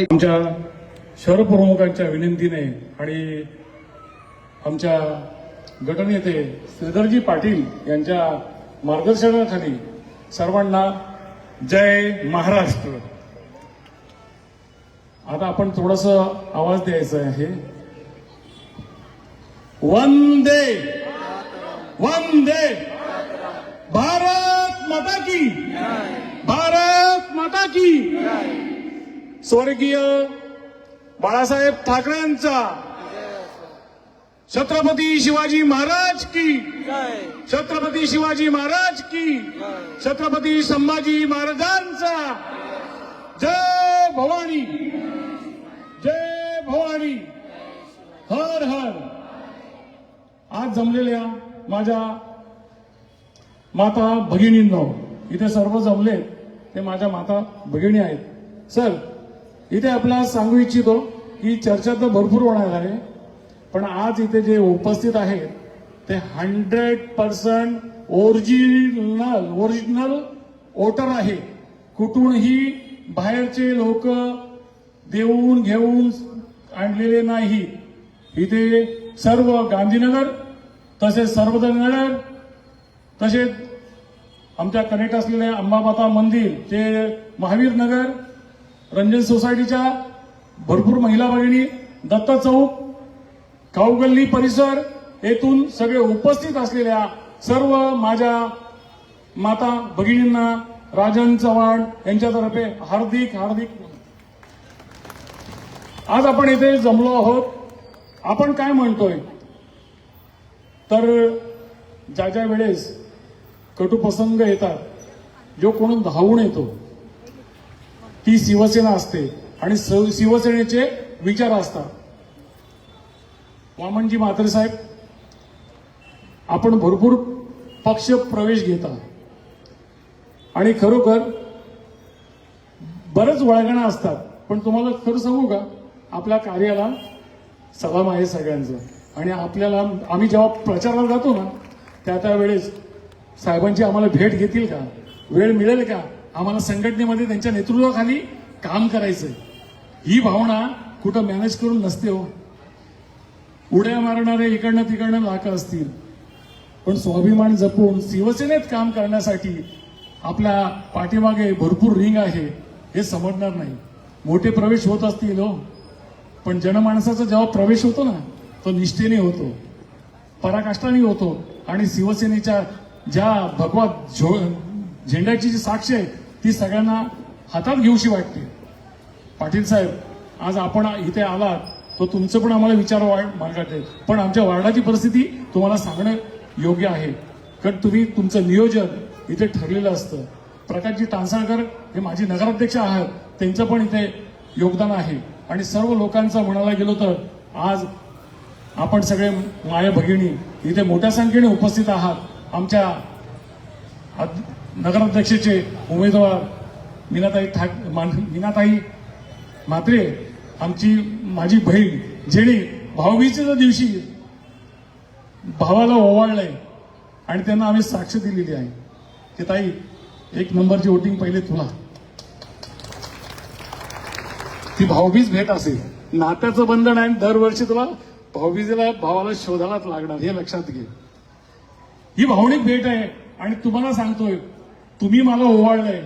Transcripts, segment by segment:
आमच्या शहर प्रमुखांच्या विनंतीने आणि आमच्या गटनेते श्रीधरजी पाटील यांच्या मार्गदर्शनाखाली सर्वांना जय महाराष्ट्र. आता आपण थोडस आवाज द्यायचा आहे. वंदे! वंदे! भारत माता की भारत माता की स्वर्गीय बाळासाहेब ठाकरेंचा. छत्रपती शिवाजी महाराज की. छत्रपती शिवाजी महाराज की. छत्रपती संभाजी महाराजांचा. जय भवानी. जय भवानी. हर हर. आज जमलेल्या माझ्या माता भगिनींनो इथे सर्व जमले ते माझ्या माता भगिनी आहेत. सर इथे आपल्याला सांगू इच्छितो की चर्चा तर भरपूर होणार आहे पण आज इथे जे उपस्थित आहेत ते hundred percent original original voter आहे. कुठूनही बाहेरचे लोक देऊन घेऊन आणलेले नाही. इथे सर्व गांधीनगर तसेच सर्वधनगर तसेच आमच्या कनेक्ट असलेले अंबामाता मंदिर ते महावीर नगर रंजन सोसायटीच्या भरपूर महिला भगिनी दत्ता चौक काऊगल्ली परिसर येथून सगळे उपस्थित असलेल्या सर्व माझ्या माता भगिनींना राजन चव्हाण यांच्यातर्फे हार्दिक हार्दिक आज आपण इथे जमलो आहोत. आपण काय म्हणतोय? तर ज्या ज्या वेळेस कटुप्रसंग येतात जो कोण धावून येतो ती शिवसेना असते आणि स- शिवसेनेचे विचार असतात. वामनजी म्हात्रे साहेब आपण भरपूर पक्ष प्रवेश घेता. आणि खरोखर बरंच वळगणं असतात. पण तुम्हाला खरं सांगू का? आपल्या कार्याला सलाम आहे सगळ्यांचं. आणि आपल्याला आम्ही जेव्हा प्रचाराला जातो ना त्या त्या वेळेस साहेबांची आम्हाला भेट घेतील का? वेळ मिळेल का? आम्हाला संघटनेमध्ये त्यांच्या नेतृत्वाखाली काम करायचंय. ही भावना कुठं मॅनेज करून नसते हो. उड्या मारणारे इकडनं तिकडनं लाख असतील. पण स्वाभिमान जपून शिवसेनेत काम करण्यासाठी आपल्या पाठीमागे भरपूर रिंग आहे हे समजणार नाही. मोठे प्रवेश होत असतील हो. पण जनमाणसाचा जेव्हा प्रवेश होतो ना तो निष्ठेने होतो. पराकाष्ठाने होतो. आणि शिवसेनेच्या ज्या भगवा झो झेंड्याची जी साक्ष आहे ती सगळ्यांना हातात घेऊशी वाटते. पाटील साहेब आज आपण इथे आलात तो तुमचं पण आम्हाला विचार वाढ मार्गात आहे. पण आमच्या वार्डाची परिस्थिती तुम्हाला सांगणं योग्य आहे. कारण तुम्ही तुमचं नियोजन इथे ठरलेलं असतं. प्रकाशजी टांसाळकर हे माझी नगराध्यक्ष आहात. त्यांचं पण इथे योगदान आहे. आणि सर्व लोकांचं म्हणायला गेलो तर आज आपण सगळे माया भगिनी इथे मोठ्या संख्येने उपस्थित आहात. आमच्या नगराध्यक्षाचे उमेदवार मीनाताई ठाक मान- मीनाताई म्हात्रे आमची माझी बहीण जेणे भाऊबीजेच्या दिवशी भावाला ओवाळलंय आणि त्यांना आम्ही साक्ष दिलेली आहे. की ताई एक नंबरची वोटिंग पहिले तुला. ती भाऊबीज भेट असेल. नात्याचं बंधन आहे आणि दरवर्षी तुला भाऊबीजेला भावाला शोधायलाच लागणार हे लक्षात घे. ही भावनिक भेट आहे आणि तुम्हाला सांगतोय तुम्ही मला ओवाळलंय.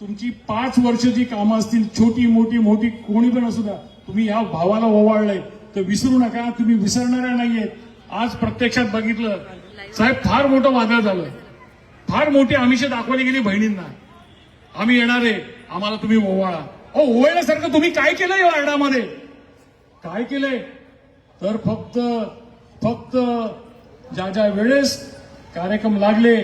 तुमची पाच वर्ष जी कामं असतील छोटी मोठी मोठी कोणी पण असू द्या तुम्ही या भावाला ओवाळलंय. तर विसरू नका तुम्ही विसरणाऱ्या नाहीयेत आज प्रत्यक्षात बघितलं साहेब फार मोठं वादळ झालंय. फार मोठी आमिष दाखवली गेली बहिणींना. आम्ही येणार आहे आम्हाला तुम्ही ओवाळा. ओ ओवाळल्यासारखं तुम्ही काय केलंय वार्डामध्ये काय केलंय? तर फक्त फक्त ज्या ज्या वेळेस कार्यक्रम लागले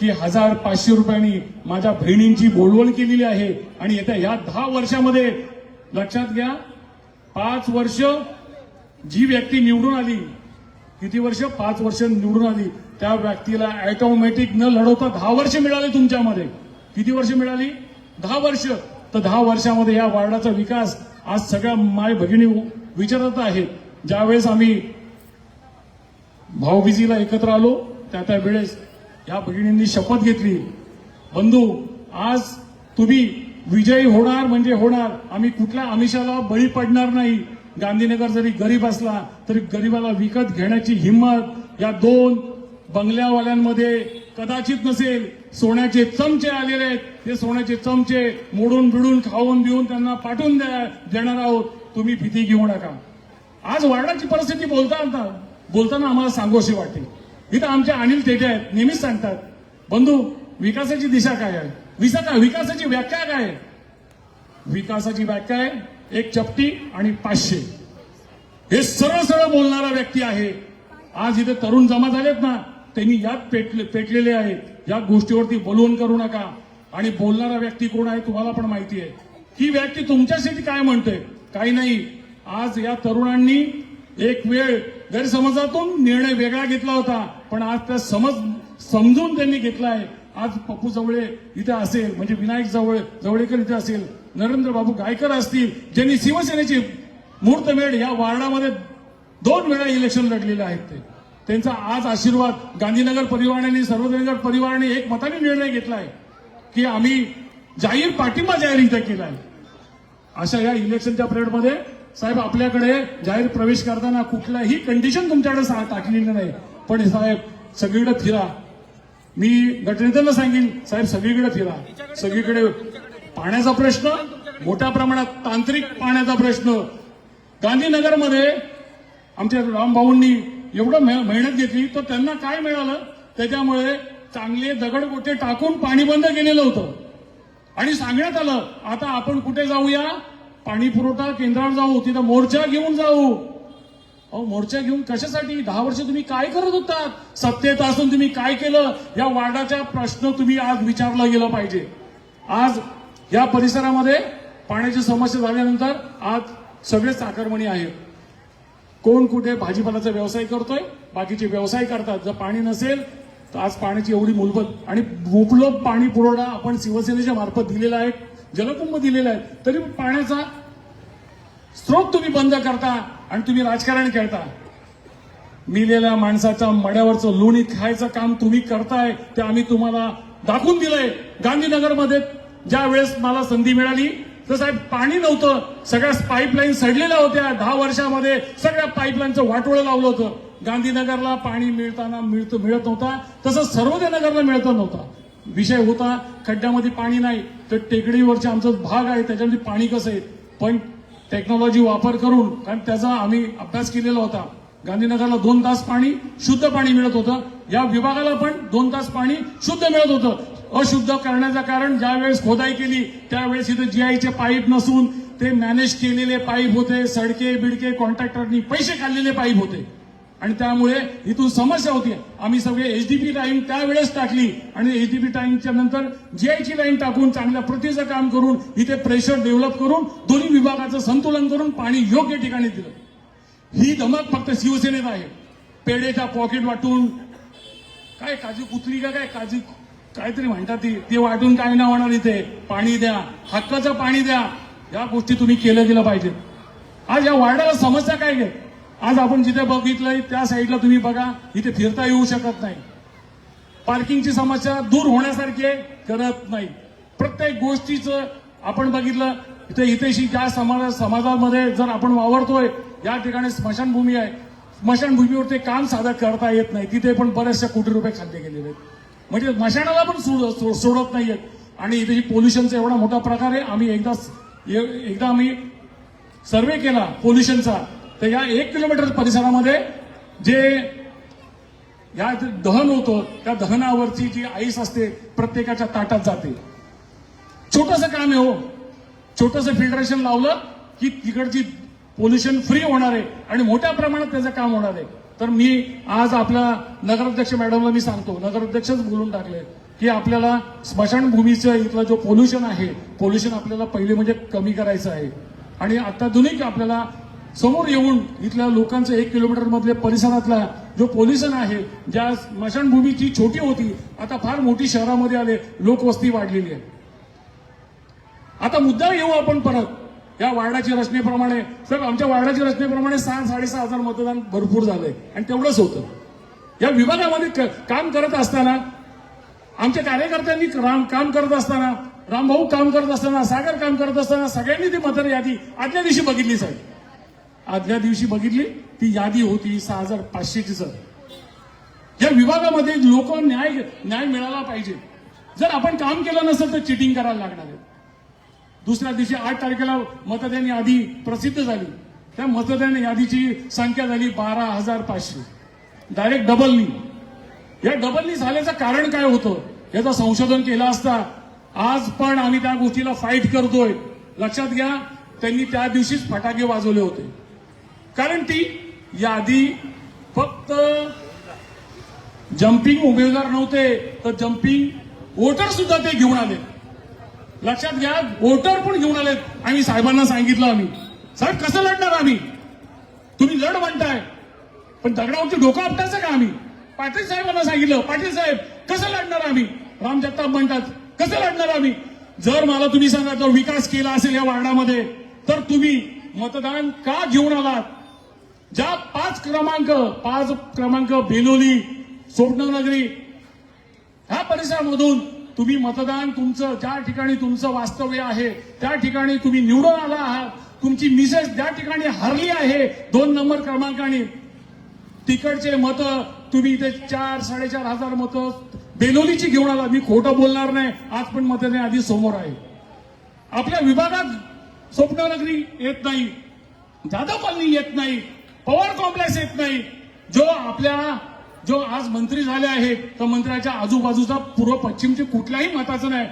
की हजार पाचशे रुपयांनी माझ्या बहिणींची बोलवण केलेली आहे. आणि येत्या या दहा वर्षामध्ये लक्षात घ्या पाच वर्ष जी व्यक्ती निवडून आली किती वर्ष? पाच वर्ष निवडून आली. त्या व्यक्तीला ऑटोमॅटिक न लढवता दहा वर्ष मिळाले तुमच्यामध्ये. किती वर्ष मिळाली? दहा वर्ष. तर दहा वर्षामध्ये या वार्डाचा विकास आज सगळ्या माय भगिनी विचारत आहेत. ज्यावेळेस आम्ही भाऊबीजीला एकत्र आलो त्या त्या वेळेस या भगिनींनी शपथ घेतली. बंधू आज तुम्ही विजयी होणार म्हणजे होणार. आम्ही कुठल्या आमिषाला बळी पडणार नाही. गांधीनगर जरी गरीब असला तरी गरीबाला विकत घेण्याची हिंमत या दोन बंगल्यावाल्यांमध्ये कदाचित नसेल. सोन्याचे चमचे आलेले आहेत. ते सोन्याचे चमचे मोडून बिडून खाऊन देऊन त्यांना पाठवून द्या देणार आहोत. तुम्ही भीती घेऊ नका. आज वार्डाची परिस्थिती बोलता बोलताना आम्हाला सांगोशी वाटते. इथं आमचे अनिल तेटे आहेत नेहमीच सांगतात बंधू विकासाची दिशा काय आहे? विसा विकासाची व्याख्या काय आहे? विकासाची व्याख्या आहे एक चपटी आणि पाचशे. हे सरळ सरळ बोलणारा व्यक्ती आहे. आज इथे तरुण जमा झालेत ना त्यांनी यात पेटले पेटलेले आहेत. या गोष्टीवरती बोलवून करू नका. आणि बोलणारा व्यक्ती कोण आहे तुम्हाला पण माहिती आहे. ही व्यक्ती तुमच्यासाठी काय म्हणते? काही नाही. आज या तरुणांनी एक वेळ गैरसमजातून निर्णय वेगळा घेतला होता पण आज त्या समज समजून त्यांनी घेतला आहे आज पप्पू जवळे इथे असेल म्हणजे विनायक जवळ जवळेकर इथे असेल नरेंद्र बाबू गायकर असतील ज्यांनी शिवसेनेची मुहूर्तमेढ या वार्डामध्ये दोन वेळा इलेक्शन लढलेले आहेत ते. त्यांचा आज आशीर्वाद गांधीनगर परिवाराने सर्वजनगर परिवाराने एक मताने निर्णय घेतला आहे की आम्ही जाहीर पाठिंबा जाहीर इथे केला आहे अशा या इलेक्शनच्या पिरियडमध्ये साहेब आपल्याकडे जाहीर प्रवेश करताना कुठलाही कंडिशन तुमच्याकडे सा- टाकलेली नाही. पण साहेब सगळीकडे फिरा. मी गटनेत्यांना सांगेन साहेब सगळीकडे फिरा. सगळीकडे पाण्याचा प्रश्न मोठ्या प्रमाणात तांत्रिक पाण्याचा प्रश्न. गांधीनगरमध्ये आमच्या रामभाऊंनी एवढं मेहनत घेतली तर त्यांना काय मिळालं? त्याच्यामुळे चांगले दगडगोटे टाकून पाणी बंद केलेलं होतं. आणि सांगण्यात आलं आता आपण कुठे जाऊया? पाणी पुरवठा केंद्रावर जाऊ तिथं मोर्चा घेऊन जाऊ. अहो मोर्चा घेऊन कशासाठी? दहा वर्ष तुम्ही काय करत होता? सत्तेत असून तुम्ही काय केलं? या वार्डाचा प्रश्न तुम्ही आज विचारला गेला पाहिजे. आज या परिसरामध्ये पाण्याची समस्या झाल्यानंतर आज सगळेच आकारमणी आहेत. कोण कुठे भाजीपाल्याचा व्यवसाय करतोय? बाकीचे व्यवसाय करतात. जर पाणी नसेल तर आज पाण्याची एवढी मूलभूत आणि मुबलक पाणी पुरवठा आपण शिवसेनेच्या मार्फत दिलेला आहे. जलकुंभ दिलेला आहे. तरी पाण्याचा स्रोत तुम्ही बंद करता आणि तुम्ही राजकारण खेळता. मिलेल्या माणसाच्या मड्यावरचं लोणी खायचं काम तुम्ही करताय ते आम्ही तुम्हाला दाखवून दिलंय. गांधीनगरमध्ये ज्या वेळेस मला संधी मिळाली तर साहेब पाणी नव्हतं. सगळ्या पाईपलाईन सडलेल्या होत्या. दहा वर्षामध्ये सगळ्या पाईपलाईनचं वाटोळं लावलं होतं. गांधीनगरला पाणी मिळताना मिळत मिळत नव्हता. तसंच सर्वोदय नगरला मिळत नव्हता. विषय होता खड्ड्यामध्ये पाणी नाही तर टेकडीवरचे आमचा भाग आहे त्याच्यामध्ये पाणी कसं आहे? पण टेक्नॉलॉजी वापर करून कारण त्याचा आम्ही अभ्यास केलेला होता. गांधीनगरला दोन तास पाणी शुद्ध पाणी मिळत होतं. या विभागाला पण दोन तास पाणी शुद्ध मिळत होतं. अशुद्ध करण्याचं कारण ज्यावेळेस खोदाई केली त्यावेळेस इथं जीआयचे पाईप नसून ते मॅनेज केलेले पाईप होते सडके बिडके कॉन्ट्रॅक्टरनी पैसे काढलेले पाईप होते. आणि त्यामुळे इथून समस्या होती. आम्ही सगळे एचडीपी लाईन त्यावेळेस टाकली आणि एचडीपी लाईनच्या नंतर जीआयची लाईन टाकून चांगल्या प्रतीचं काम करून इथे प्रेशर डेव्हलप करून दोन्ही विभागाचं संतुलन करून पाणी योग्य ठिकाणी दिलं. ही धमक फक्त शिवसेनेत आहे. पेढेच्या पॉकेट वाटून काय काजू कुतली का काय काजू काहीतरी म्हणतात ती. ते वाटून काय ना होणार इथे. पाणी द्या. हक्काचं पाणी द्या. या गोष्टी तुम्ही केल्या गेल्या पाहिजेत. आज या वार्डाला समस्या काय घ्या आज आपण जिथे बघितलंय त्या साईडला तुम्ही बघा इथे फिरता येऊ शकत नाही. पार्किंगची समस्या दूर होण्यासारखी आहे करत नाही. प्रत्येक गोष्टीचं आपण बघितलं इथे इथेशी ज्या समाज समाजामध्ये जर आपण वावरतोय या ठिकाणी स्मशानभूमी आहे. स्मशानभूमीवर ते काम साधं करता येत नाही. तिथे पण बऱ्याचशा कोटी रुपये खाल्ले गेलेले आहेत. म्हणजे स्मशानाला पण सोड- सो- सोडत नाहीयेत आणि इथे पोल्युशनचा एवढा मोठा प्रकार आहे आम्ही एकदा एकदा आम्ही सर्वे केला पोल्युशनचा तर या एक किलोमीटर परिसरामध्ये जे या दहन होतं त्या दहनावरची जी आईस असते प्रत्येकाच्या ताटात जाते. छोटस काम आहे हो. छोटस फिल्टरेशन लावलं की तिकडची पोल्युशन फ्री होणार आहे आणि मोठ्या प्रमाणात त्याचं काम होणार आहे. तर मी आज आपल्या नगराध्यक्ष मॅडमला मी सांगतो नगराध्यक्षच बोलून टाकले की आपल्याला स्मशानभूमीचं इथलं जो पोल्युशन आहे पोल्युशन आपल्याला पहिले म्हणजे कमी करायचं आहे. आणि अत्याधुनिक आपल्याला समोर येऊन इथल्या लोकांचं एक किलोमीटर मधल्या परिसरातला जो पोल्युशन आहे ज्या स्मशानभूमीची छोटी होती आता फार मोठी शहरामध्ये आले लोकवस्ती वाढलेली आहे. आता मुद्दा येऊ आपण परत. या वार्डाच्या रचनेप्रमाणे सर आमच्या वार्डाच्या रचनेप्रमाणे सहा साडेसहा हजार मतदान भरपूर झालंय. आणि तेवढंच होतं. या विभागामध्ये काम करत असताना आमच्या कार्यकर्त्यांनी राम काम करत असताना रामभाऊ काम करत असताना सागर काम करत असताना सगळ्यांनी ती मतदार यादी आदल्या दिवशी बघितली साहेब. आदल्या दिवशी बघितली? ती यादी होती सहा हजार पाचशेची सर या विभागामध्ये लोक न्याय न्याय मिळाला पाहिजे. जर आपण काम केलं नसेल तर चिटिंग करायला लागणार आहे. दुसऱ्या दिवशी आठ तारखेला मतदान यादी प्रसिद्ध झाली. त्या मतदान यादीची संख्या झाली बारा हजार पाचशे. डायरेक्ट डबलनी या डबलनी झाल्याचं कारण काय होतं? याचं संशोधन केलं असता आज पण आम्ही त्या गोष्टीला फाईट करतोय. लक्षात घ्या त्यांनी त्या दिवशीच फटाके वाजवले होते. कारण ती यादी फक्त जम्पिंग उमेदवार नव्हते तर जम्पिंग वोटर सुद्धा ते घेऊन आले. लक्षात घ्या वोटर पण घेऊन आलेत. आम्ही साहेबांना सांगितलं आम्ही. साहेब कसं लढणार आम्ही? तुम्ही लढ म्हणताय. पण दगडावरती डोकं आपटायचं का आम्ही? पाटील साहेबांना सांगितलं. पाटील साहेब कसं लढणार आम्ही? राम जगताप म्हणतात कसं लढणार आम्ही? जर मला तुम्ही सांगा जर विकास केला असेल या वार्डामध्ये तर तुम्ही मतदान का घेऊन आलात? ज्या पाच क्रमांक पाच क्रमांक बेलोली स्वप्ननगरी ह्या परिसरामधून तुम्ही मतदान तुमचं ज्या ठिकाणी तुमचं वास्तव्य आहे त्या ठिकाणी तुम्ही निवडून आला आहात तुमची मिसेस ज्या ठिकाणी हरली आहे दोन नंबर क्रमांकाने तिकडचे मत तुम्ही इथे चार साडेचार हजार मतं बेलोलीची घेऊन आला. मी खोटं बोलणार नाही आज पण मतदान आधी समोर आहे. आपल्या विभागात स्वप्ननगरी येत नाही जाधव कॉलनी येत नाही पवार कॉम्प्लेक्स येत नाही. जो आपल्या जो आज मंत्री झाले आहेत तर मंत्र्याच्या आजूबाजूचा पूर्व पश्चिमचे कुठल्याही मताचं नाही.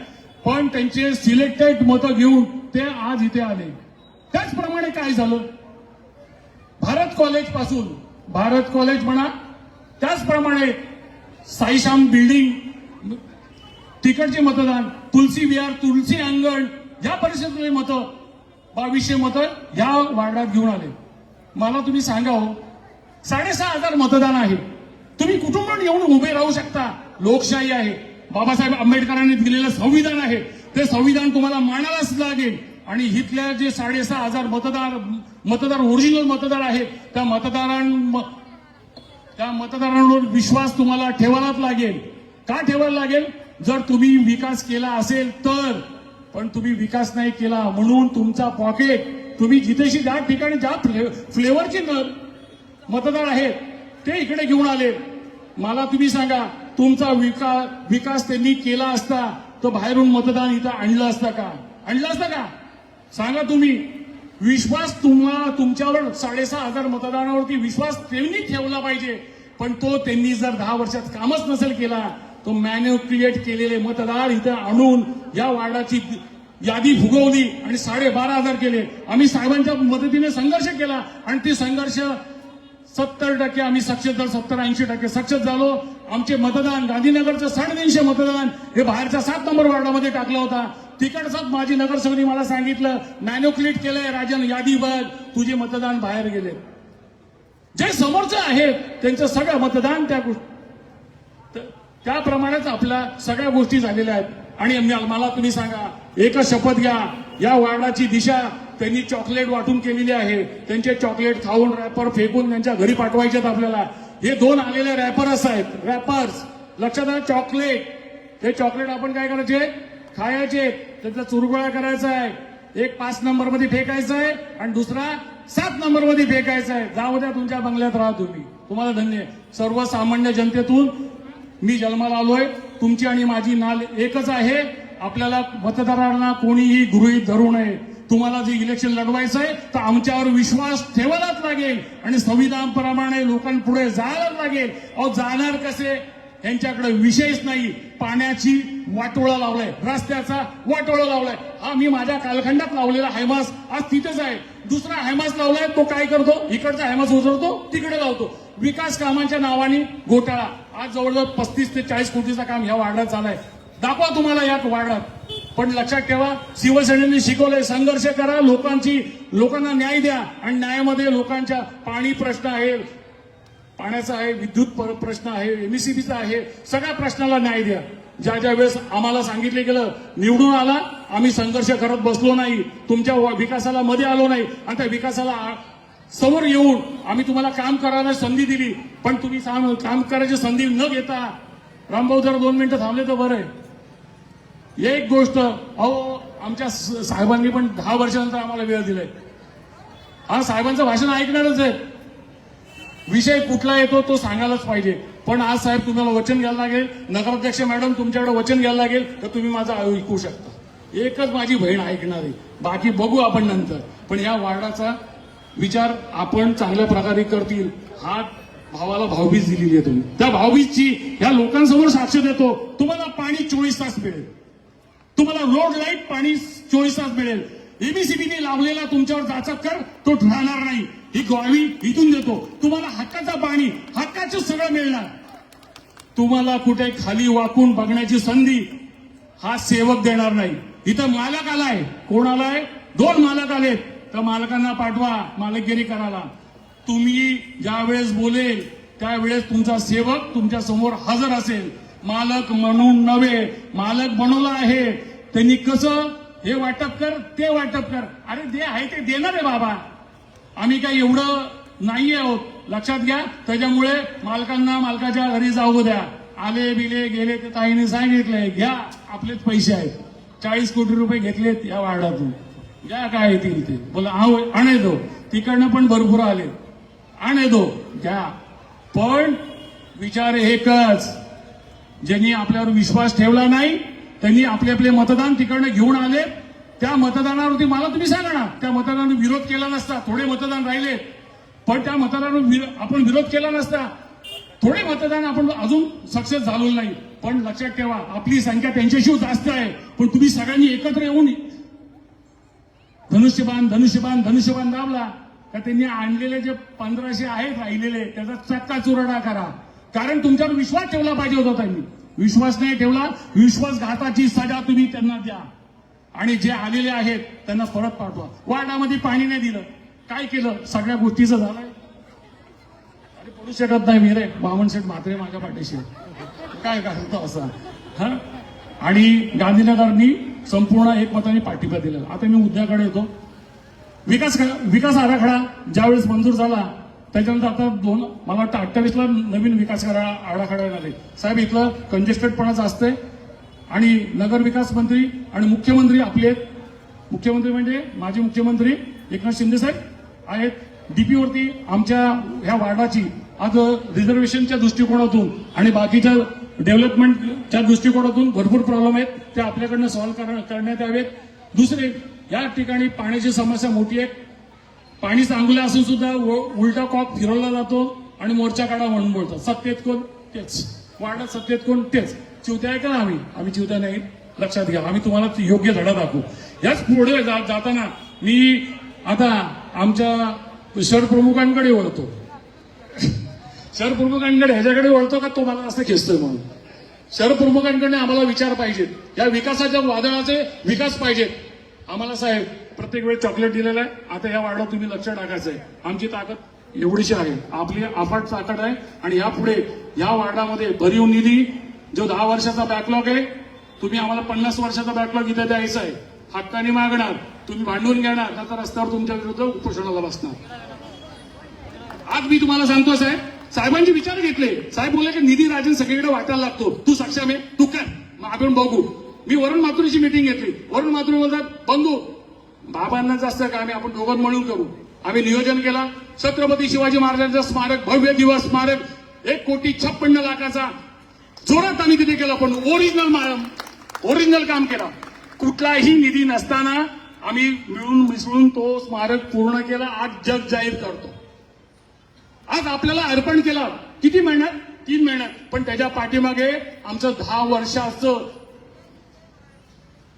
पण त्यांचे सिलेक्टेड मतं घेऊन ते आज इथे आले. त्याचप्रमाणे काय झालं? भारत कॉलेजपासून भारत कॉलेज म्हणा त्याचप्रमाणे साईश्याम बिल्डिंग तिकडचे मतदान तुलसी विहार तुलसी अंगण या परिषदेतले मतं बावीसशे मतं या वार्डात घेऊन आले. मला तुम्ही सांगा हो. साडेसहा हजार मतदान आहे. तुम्ही कुठून येऊन उभे राहू शकता? लोकशाही आहे. बाबासाहेब आंबेडकरांनी दिलेलं संविधान आहे. ते संविधान तुम्हाला मानायलाच लागेल. आणि इथल्या जे साडेसहा हजार मतदार मतदार ओरिजिनल मतदार आहेत त्या मतदारां त्या मतदारांवर विश्वास तुम्हाला ठेवायलाच लागेल. का ठेवायला लागेल? जर तुम्ही विकास केला असेल तर. पण तुम्ही विकास नाही केला म्हणून तुमचा पॉकेट तुम्ही जिथेशी ज्या ठिकाणी ज्या फ्ले, फ्लेवरचे न- मतदार आहेत ते इकडे घेऊन आले. मला तुम्ही सांगा तुमचा विकास विकास त्यांनी केला असता तर बाहेरून मतदान इथं आणलं असतं का? आणलं असतं का? सांगा तुम्ही. विश्वास तुम्हाला तुमच्यावर साडेसहा हजार मतदानावरती विश्वास त्यांनी ठेवला पाहिजे. पण तो त्यांनी जर दहा वर्षात कामच नसेल केला तो मॅन्युक्रिएट केलेले मतदार इथं आणून या वार्डाची यादी फुगवली आणि साडेबारा हजार केले. आम्ही साहेबांच्या मदतीने संघर्ष केला आणि ते संघर्ष सत्तर टक्के आम्ही सक्सेस झालो सत्तर ऐंशी टक्के सक्षेत झालो. आमचे मतदान गांधीनगरचं साडेतीनशे मतदान हे बाहेरच्या सात नंबर वॉर्डामध्ये टाकलं होता. तिकडचाच माझी नगरसेवकनी मला सांगितलं मॅन्युक्लेट केलंय राजन यादी बघ तुझे मतदान बाहेर गेले. जे समोरचे आहेत त्यांचं सगळं मतदान त्या गोष्टी त्याप्रमाणेच आपल्या सगळ्या गोष्टी झालेल्या आहेत. आणि मला तुम्ही सांगा एकच शपथ घ्या. या वार्डाची दिशा त्यांनी चॉकलेट वाटून केलेली आहे. त्यांचे चॉकलेट खाऊन रॅपर फेकून त्यांच्या घरी पाठवायचे आहेत आपल्याला. हे दोन आलेले रॅपर्स आहेत. रॅपर्स लक्षात आहे? चॉकलेट हे चॉकलेट आपण काय करायचे? खायचे. त्याचा चुरगोळा करायचा आहे. एक पाच नंबरमध्ये फेकायचा आहे आणि दुसरा सात नंबरमध्ये फेकायचा आहे. जाऊ द्या तुमच्या बंगल्यात राहा तुम्ही. तुम्हाला धन्य सर्वसामान्य जनतेतून मी जन्माला आलोय. तुमची आणि माझी नाल एकच आहे. आपल्याला मतदारांना कोणीही गृहीत धरू नये. तुम्हाला जे इलेक्शन लढवायचं आहे तर आमच्यावर विश्वास ठेवायलाच लागेल. आणि संविधानाप्रमाणे लोकांपुढे जायलाच लागेल. अहो जाणार कसे? यांच्याकडे विषयच नाही. पाण्याची वाटोळा लावलाय. रस्त्याचा वाटोळा लावलाय. हा मी माझ्या कालखंडात लावलेला हायमास आज तिथेच आहे. दुसरा हायमास लावलाय तो काय करतो? इकडचा हायमास उचलतो तिकडे लावतो. विकास कामांच्या नावाने घोटाळा. आज जवळजवळ पस्तीस ते चाळीस कोटीचा काम ह्या वाढण्यात झालाय. दाखवा तुम्हाला या वाढत पण लक्षात ठेवा शिवसेनेने शिकवलंय संघर्ष करा लोकांची लोकांना न्याय द्या. आणि न्यायामध्ये लोकांच्या पाणी प्रश्न आहे पाण्याचा आहे विद्युत प्रश्न आहे एमईसीबीचा आहे. सगळ्या प्रश्नाला न्याय द्या. ज्या ज्या वेळेस आम्हाला सांगितले गेलं निवडून आला आम्ही संघर्ष करत बसलो नाही. तुमच्या विकासाला मध्ये आलो नाही. आणि त्या विकासाला आ- समोर येऊन आम्ही तुम्हाला काम करायला संधी दिली. पण तुम्ही काम करायची संधी न घेता रामभाऊ जर दोन मिनिटं थांबले तर बरं आहे. एक गोष्ट अहो आमच्या स- साहेबांनी पण दहा वर्षानंतर आम्हाला वेळ दिलाय. हा साहेबांचं भाषण ऐकणारच आहे. विषय कुठला येतो तो सांगायलाच पाहिजे. पण आज साहेब तुम्हाला वचन घ्यायला लागेल. नगराध्यक्ष मॅडम तुमच्याकडे वचन घ्यायला लागेल तर तुम्ही माझं ऐकू शकता. एकच माझी बहीण ऐकणारी. बाकी बघू आपण नंतर. पण या वार्डाचा विचार आपण चांगल्या प्रकारे करतील हा भावाला भावबीज दिलेली आहे तुम्ही. त्या भावबीजची ह्या लोकांसमोर साक्ष देतो. तुम्हाला पाणी चोवीस तास मिळेल. तुम्हाला रोड लाइट पाणी चोवीस तास मिळेल. एबीसीबीने लावलेला तुमच्यावर जाचा कर तो राहणार नाही. ही ग्वाही इथून देतो. तुम्हाला हक्काचं पाणी हक्काचं सगळं मिळणार. तुम्हाला कुठे खाली वाकून बघण्याची संधी हा सेवक देणार नाही. इथं मालक आलाय. कोणाला आहे दोन मालक आलेत. त्या मालकांना पाठवा मालकगिरी करायला. तुम्ही ज्या वेळेस बोलेल त्यावेळेस तुमचा सेवक तुमच्यासमोर हजर असेल. मालक म्हणून नव्हे मालक बनवला आहे. त्यांनी कसं हे वाटप कर ते वाटप कर. अरे दे आहे ते देणार आहे बाबा. आम्ही काय एवढं नाही आहोत. लक्षात घ्या त्याच्यामुळे मालकांना मालकाच्या घरी जाऊ द्या. आले बिले गेले ते ताईने सांगितलंय घ्या आपलेच पैसे आहेत. चाळीस कोटी रुपये घेतलेत या वार्डातून. घ्या काय येतील ते बोला आहो आणे दो तिकडनं पण भरपूर आले आणे दो घ्या. पण विचार एकच. ज्यांनी आपल्यावर विश्वास ठेवला नाही त्यांनी आपले आपले मतदान तिकडनं घेऊन आले. त्या मतदानावरती मला तुम्ही सांगा ना त्या मतदानावर विरोध केला नसता थोडे मतदान राहिले. पण त्या मतदानावर विरो- आपण विरोध केला नसता. थोडे मतदान आपण अजून सक्सेस झालो नाही. पण लक्षात ठेवा आपली संख्या त्यांच्याशी जास्त आहे. पण तुम्ही सगळ्यांनी एकत्र येऊन धनुष्यबाण धनुष्यबाण धनुष्यबाण दाबला. का त्यांनी आणलेले जे पंधराशे आहेत राहिलेले त्याचा चक्का चुरडा करा. कारण तुमच्यावर विश्वास ठेवला पाहिजे होता त्यांनी. विश्वास नाही ठेवला विश्वासघाताची सजा तुम्ही त्यांना द्या. आणि जे आलेले आहेत त्यांना परत पाठवा. वार्डामध्ये पाणी नाही दिलं. काय केलं? सगळ्या गोष्टीचं झालंय. अरे पडू शकत नाही मी रे. बामण शेठ म्हात्रे माझ्या पाठीशी. काय करतो असं? हा? आणि गांधीनगरनी संपूर्ण एकमताने पाठिंबा दिला आता मी उद्याकडे येतो. विकास विकास आराखडा ज्यावेळेस मंजूर झाला त्याच्यानंतर आता दोन मला वाटतं अठ्ठावीसला नवीन विकास करा आराखडा आले. साहेब इथलं कंजेस्टेडपणा जास्त आहे. आणि नगर विकास मंत्री आणि मुख्यमंत्री आपले आहेत. मुख्यमंत्री म्हणजे माजी मुख्यमंत्री एकनाथ शिंदे साहेब आहेत. डीपीवरती आमच्या ह्या वार्डाची आज रिझर्वेशनच्या दृष्टिकोनातून आणि बाकीच्या डेव्हलपमेंटच्या दृष्टिकोनातून भरपूर प्रॉब्लेम आहेत. ते आपल्याकडनं सॉल्व्ह करण्यात यावेत. दुसरे या ठिकाणी पाण्याची समस्या मोठी आहे. पाणी चांगलं असून सुद्धा उलटा कॉप फिरवला जातो आणि मोर्चा काढा म्हणून बोलतात सत्तेत कोण? तेच. वाढत सत्तेत कोण? तेच. चिवत्या आहे का आम्ही? आम्ही चिवत्या नाही. लक्षात घ्या. आम्ही तुम्हाला योग्य धडा दाखवू. याच पुढे जाताना मी आता आमच्या शहर प्रमुखांकडे वळतो. शहर प्रमुखांकडे ह्याच्याकडे वळतो का तो मला असं खेचतोय म्हणून? शहर प्रमुखांकडे आम्हाला विचार पाहिजेत. या विकासाच्या वादळाचे विकास पाहिजेत. आम्हाला साहेब प्रत्येक वेळेस चॉकलेट दिलेलं आहे. आता या वार्डात तुम्ही लक्ष टाकायचं आहे. आमची ताकद एवढीशी आहे. आपली अफाट ताकद आहे. आणि यापुढे या वार्डामध्ये भरीव निधी जो दहा वर्षाचा बॅकलॉग आहे तुम्ही आम्हाला पन्नास वर्षाचा बॅकलॉग इथे द्यायचा आहे. हक्काने मागणार तुम्ही भांडून घेणार त्याचा रस्त्यावर तुमच्या विरुद्ध उपोषणाला बसणार. आज मी तुम्हाला सांगतो साहेब साहेबांचे विचार घेतले. साहेब बोलले की निधी राजन सगळीकडे वाटायला लागतो. तू सक्षम आहे तू कर. मग आपण बघू. मी वरुण माथुरीची मिटिंग घेतली. वरुण माथुरी बोलतात बंधू बाबांना जास्त काम आपण दोघं म्हणून करू? आम्ही नियोजन केला. छत्रपती शिवाजी महाराजांचं स्मारक भव्य दिवस स्मारक एक कोटी छप्पन्न लाखाचा जोरात आम्ही तिथे केला पण ओरिजिनल ओरिजिनल काम केला. कुठलाही निधी नसताना आम्ही मिळून मिसळून तो स्मारक पूर्ण केला. आज जग जाहीर करतो. आज आपल्याला अर्पण केला. किती महिन्यात तीन महिन्यात पण त्याच्या पाठीमागे आमचं दहा वर्षाचं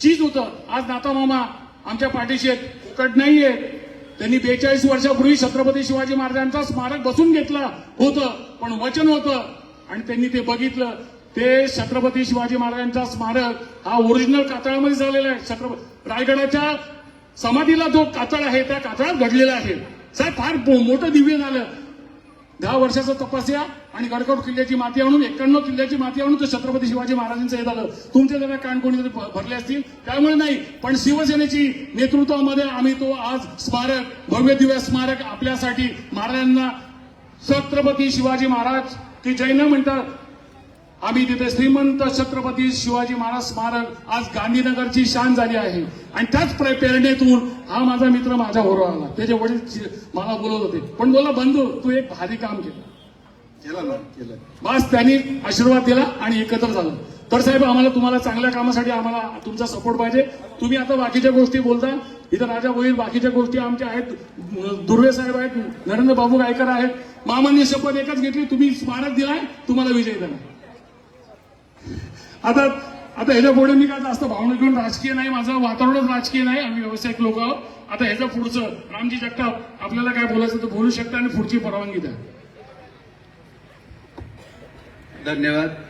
चीज होतं. आज नाता मामा आमच्या पाठीशी आहेत. फुकट नाहीये. त्यांनी बेचाळीस वर्षापूर्वी छत्रपती शिवाजी महाराजांचा स्मारक बसून घेतला होतं पण वचन होतं. आणि त्यांनी ते बघितलं. ते छत्रपती शिवाजी महाराजांचा स्मारक हा ओरिजिनल कातळामध्ये झालेला आहे. छत्रपती रायगडाच्या समाधीला जो कातळ आहे त्या कातळात घडलेला आहे. साहेब फार मोठं दिव्य झालं. दहा वर्षाचा तपस्या आणि गडकोट किल्ल्याची माती आणून एक्क्याण्णव किल्ल्याची माती आणून ते छत्रपती शिवाजी महाराजांचं हे झालं. तुमचे जरा कान कोणीतरी भरले असतील त्यामुळे नाही. पण शिवसेनेची नेतृत्वामध्ये आम्ही तो आज स्मारक भव्य दिव्य स्मारक आपल्यासाठी महाराजांना छत्रपती शिवाजी महाराज की जैन म्हणतात आम्ही तिथे श्रीमंत छत्रपती शिवाजी महाराज स्मारक आज गांधीनगरची शान झाली आहे. आणि त्याच प्रेरणेतून हा माझा मित्र माझ्या बरोबर आला त्याचे वडील मला बोलत होते. पण बोला बंधू तू एक भारी काम केलं. केलं ना केलं. बस त्यांनी आशीर्वाद दिला आणि एकत्र झालं. तर साहेब आम्हाला तुम्हाला चांगल्या कामासाठी आम्हाला तुमचा सपोर्ट पाहिजे. तुम्ही आता बाकीच्या गोष्टी बोलता. इथं राजा होईल बाकीच्या गोष्टी आमच्या आहेत. दुर्वे साहेब आहेत नरेंद्र बाबू गायकर आहेत. मामांनी शपथ एकच घेतली तुम्ही स्मारक दिलाय तुम्हाला विजय दिला आता आता ह्याच्या पुढे मी काय जास्त भावना घेऊन राजकीय नाही माझं वातावरणच राजकीय नाही आम्ही व्यावसायिक लोक आहोत. आता ह्याचं पुढचं रामजी जगताप आपल्याला काय बोलायचं तर बोलू शकता आणि पुढची परवानगी द्या. धन्यवाद.